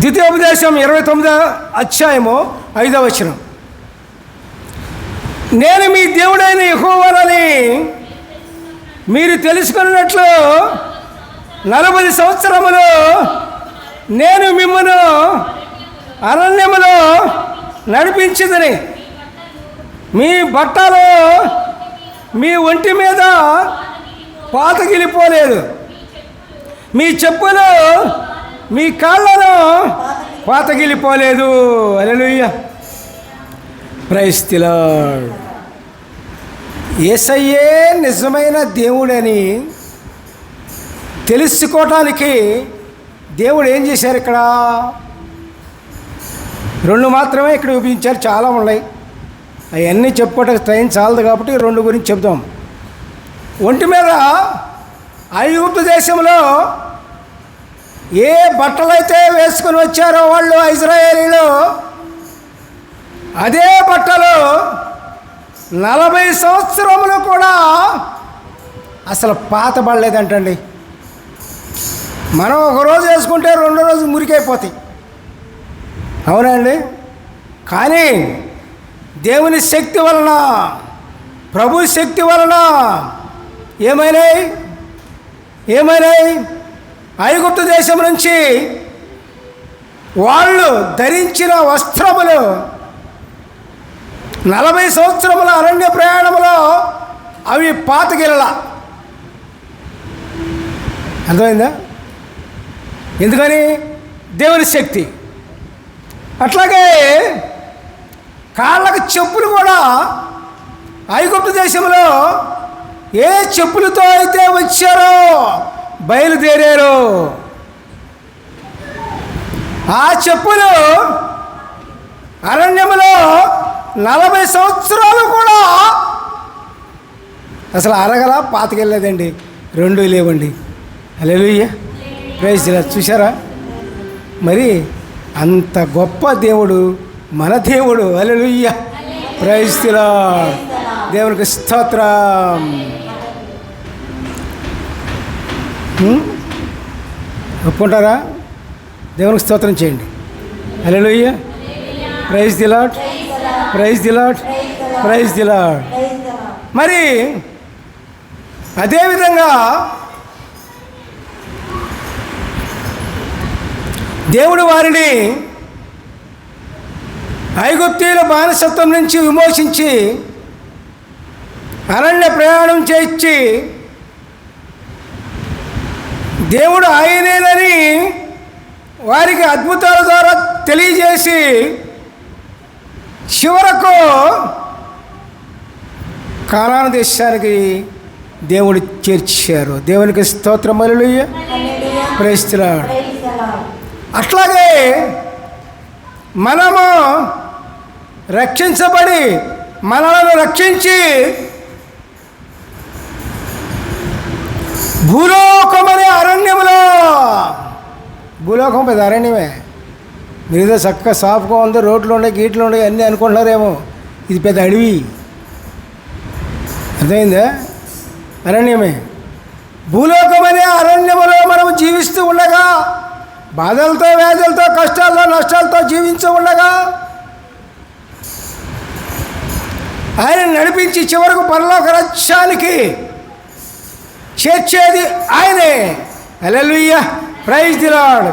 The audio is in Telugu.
ద్వితీయోపదేశం ఇరవై తొమ్మిదో అధ్యాయము ఐదవ వచనం. నేను మీ దేవుడైన యెహోవానని మీరు తెలుసుకున్నట్లు నలభై సంవత్సరములు నేను మిమ్మను అరణ్యములో నడిపించిందని మీ బట్టలు మీ ఒంటి మీద పాతగిలిపోలేదు. మీ చెప్పులు మీ కాళ్ళను పాతగిలిపోలేదు. అలెలుయ్య ప్రైస్తిలో ఏసయ్యే నిజమైన దేవుడని తెలుసుకోవటానికి దేవుడు ఏం చేశారు ఇక్కడ? రెండు మాత్రమే ఇక్కడ చూపించారు చాలా ఉన్నాయి. అవన్నీ చెప్పుకోవటానికి టైం చాలదు కాబట్టి రెండు గురించి చెప్దాం. ఒంటి మీద ఐగుప్తు దేశంలో ఏ బట్టలైతే వేసుకుని వచ్చారో వాళ్ళు ఇజ్రాయేలీలు అదే బట్టలు నలభై సంవత్సరములు కూడా అసలు పాత పడలేదంటండి మనం ఒక రోజు వేసుకుంటే రెండో రోజు మురికైపోతాయి. అవునండి? కానీ దేవుని శక్తి వలన ప్రభు శక్తి వలన ఏమైనాయి? ఏమైనాయి? ఐగుప్తు దేశం నుంచి వాళ్ళు ధరించిన వస్త్రములు నలభై సంవత్సరముల అరణ్య ప్రయాణంలో అవి పాతగిరల అర్థమైందా? ఎందుకని? దేవుని శక్తి. అట్లాగే కాళ్ళకు చెప్పులు కూడా ఐగుప్తు దేశంలో ఏ చెప్పులతో అయితే వచ్చారో బయలుదేరారు. ఆ చెప్పులు అరణ్యములో నలభై సంవత్సరాలు కూడా అసలు అరగల పాతకెళ్ళలేదండి. రెండు లేవండి. అలెలుయ్య ప్రైజ్ చూసారా మరి అంత గొప్ప దేవుడు మన దేవుడు. అలెలుయ్య ప్రైజ్ దేవునికి స్తోత్రం. ఒప్పుకుంటారా? దేవునికి స్తోత్రం చేయండి. Alleluia praise the lord praise the lord praise the lord మరి అదేవిధంగా దేవుడు వారిని ఐగుప్తీయుల బానిసత్వం నుంచి విమోచించి అరణ్య ప్రయాణం చేయించి దేవుడు ఆయనేనని వారికి అద్భుతాల ద్వారా తెలియజేసి చివరకు కానాన దేశానికి దేవుడు చేర్చారు. దేవునికి స్తోత్రములు ప్రేస్తున్నాడు అట్లాగే మనము రక్షించబడి మనలను రక్షించి భూలోక భూలోకం పెద్ద అరణ్యమే. మీరేదో చక్కగా సాఫ్గా ఉంది రోడ్లు ఉన్నాయి గీట్లు ఉన్నాయి అన్నీ అనుకుంటున్నారేమో. ఇది పెద్ద అడవి. అర్థమైందా? అరణ్యమే. భూలోకమనే అరణ్యములో మనం జీవిస్తూ ఉండగా బాధలతో వ్యాధులతో కష్టాలతో నష్టాలతో జీవించు ఉండగా ఆయన నడిపించి చివరకు పరలోక రాజ్యానికి చేర్చేది ఆయనే. అలెలుయ్య ప్రైజ్ ది లార్డ్